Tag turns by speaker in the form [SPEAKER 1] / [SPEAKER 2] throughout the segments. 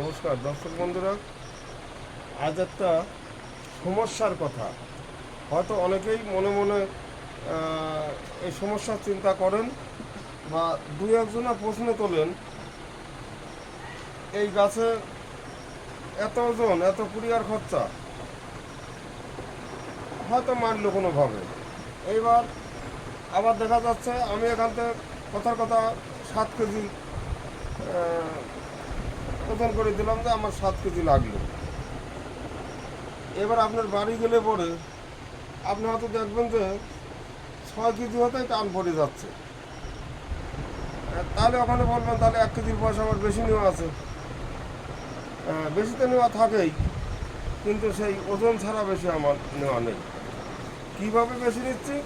[SPEAKER 1] নমস্কার, দর্শক বন্ধুরা, আজ একটা সমস্যার কথা। হয়তো অনেকেই মনে মনে এই সমস্যার চিন্তা করেন বা দুই একজনা প্রশ্ন তোলেন, এই গাছে এত ওজন, এত কুড়িয়ার খরচা, হয়তো মানলো কোনোভাবে। এইবার আবার দেখা যাচ্ছে, আমি এখান থেকে কথার কথা সাত কেজি ওজন করে দিলাম যে আমার সাত কেজি লাগল। এবার আপনার বাড়ি গেলে পরে আপনি হয়তো দেখবেন যে ছয় কেজি হতে টান পড়ে যাচ্ছে। তাহলে ওখানে বলবেন, তাহলে এক কেজির পয়সা আমার বেশি নেওয়া আছে। বেশি তো নেওয়া থাকেই, কিন্তু সেই ওজন ছাড়া বেশি আমার নেওয়া নেই। কীভাবে বেশি নিচ্ছি?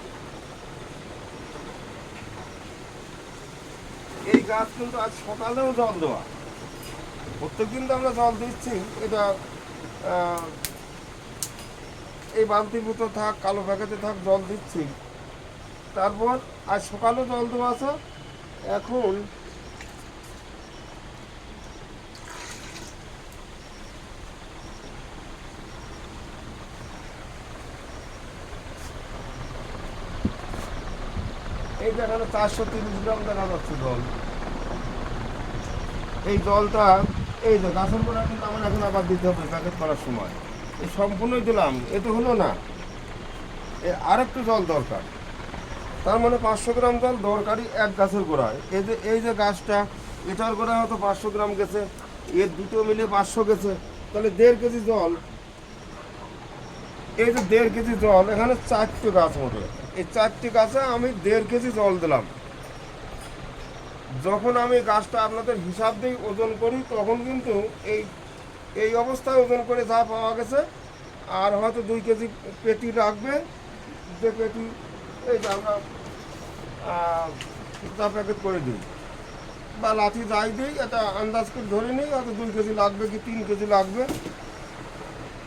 [SPEAKER 1] এই গাছ কিন্তু আজ সকালেও জল দেওয়া। প্রত্যেকদিন তো আমরা জল দিচ্ছি, এটা এই বালতির ভিতর থাক, কালো প্যাকেটে থাক, জল দিচ্ছি। তারপর আজ সকালেও জল দেওয়া আছে, এখন এই দেখানো চারশো তিরিশ গ্রাম দেখা যাচ্ছে জল। এই জলটা এই যে গাছের গোড়া কিন্তু আমার এখন আবার দিতে হবে প্যাকেট করার সময়। এই সম্পূর্ণই দিলাম, এ তো হলো না। এ আরেকটু জল দরকার। তার মানে পাঁচশো গ্রাম জল দরকারি এক গাছের গোড়ায়। এই যে এই যে গাছটা, এটার গোড়ায় হয়তো পাঁচশো গ্রাম গেছে, এর দুটো মিলে পাঁচশো গেছে। তাহলে দেড় কেজি জল, এই যে দেড় কেজি জল, এখানে চারটে গাছ মোটে। এই চারটি গাছে আমি দেড় কেজি জল দিলাম। যখন আমি গাছটা আপনাদের হিসাব দিয়ে ওজন করি তখন কিন্তু এই এই অবস্থায় ওজন করে যা পাওয়া গেছে আর হয়তো দুই কেজি পেটি রাখবে যে পেটি এই যে আমরা চা প্যাকেট করে দিই। বা লাঠি যাই দিই এটা আন্দাজ করে ধরে নিই হয়তো দুই কেজি লাগবে কি তিন কেজি লাগবে।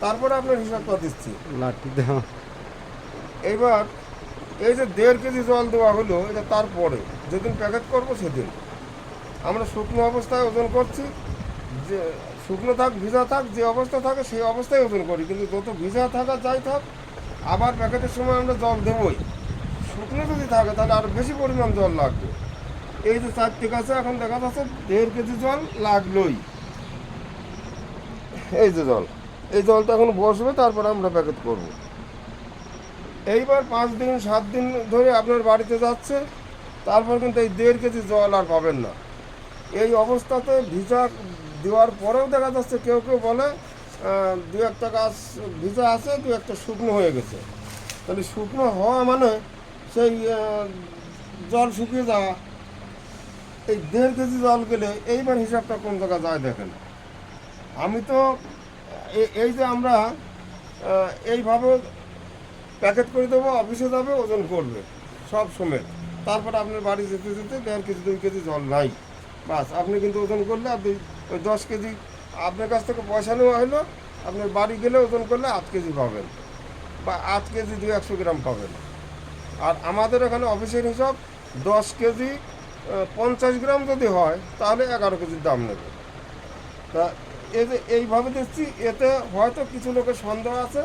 [SPEAKER 1] তারপরে আপনার হিসাবটা দিচ্ছি।
[SPEAKER 2] লাঠি দেওয়া।
[SPEAKER 1] এইবার এই যে দেড় কেজি জল দেওয়া হলো এটা তারপরে। যেদিন প্যাকেট করব সেদিন। আমরা শুকনো অবস্থায় ওজন করছি, যে শুকনো থাক, ভিজা থাক, যে অবস্থা থাকে সেই অবস্থায় ওজন করি। কিন্তু যত ভিজা থাকা যাই থাক, আবার প্যাকেটের সময় আমরা জল দেবই। শুকনো যদি থাকে, তাহলে আরও বেশি পরিমাণ জল লাগবে। এই যে চারটে গাছে এখন দেখা যাচ্ছে দেড় কেজি জল লাগলোই। এই যে জল। এই জলটা এখন বসবে, তারপর আমরা প্যাকেট করব। এইবার পাঁচ দিন, সাত দিন ধরে আপনার বাড়িতে যাচ্ছে তারপর কিন্তু এই দেড় কেজি জল আর পাবেন না। এই অবস্থাতে ভিজা দেওয়ার পরেও দেখা যাচ্ছে কেউ কেউ বলে দু একটা গাছ ভিজা আছে, দু একটা শুকনো হয়ে গেছে। তাহলে শুকনো হওয়া মানে সেই জল শুকিয়ে যাওয়া। এই দেড় কেজি জল গেলে এইবার হিসাবটা কোন জায়গায় যায় দেখেন। আমি তো এই যে আমরা এইভাবে প্যাকেট করে দেবো, অফিসে যাবে, ওজন করবে, সব সমেত। তারপরে আপনার বাড়ি যেতে যেতে দেড় কেজি, দুই কেজি জল নাই। বাস, আপনি কিন্তু ওজন করলে আপনি ওই দশ কেজি, আপনার কাছ থেকে পয়সা নেওয়া হলো, আপনার বাড়ি গেলে ওজন করলে আট কেজি পাবেন বা আট কেজি দুই একশো গ্রাম পাবেন। আর আমাদের এখানে অফিসের হিসাব দশ কেজি পঞ্চাশ গ্রাম যদি হয়, তাহলে এগারো কেজির দাম নেবে। তা যে এইভাবে দেখছি, এতে হয়তো কিছু লোকের সন্দেহ আছে।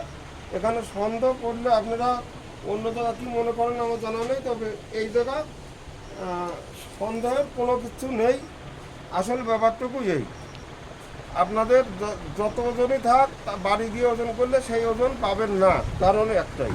[SPEAKER 1] এখানে সন্দেহ করলে আপনারা অন্য জায়গা কী মনে করেন আমার জানা নেই, তবে এই জায়গা সন্দেহের কোনো কিছু নেই। আসল ব্যাপারটুকুই এই। আপনাদের যত ওজনই থাক বাড়ি গিয়ে ওজন করলে সেই ওজন পাবেন না, কারণ একটাই।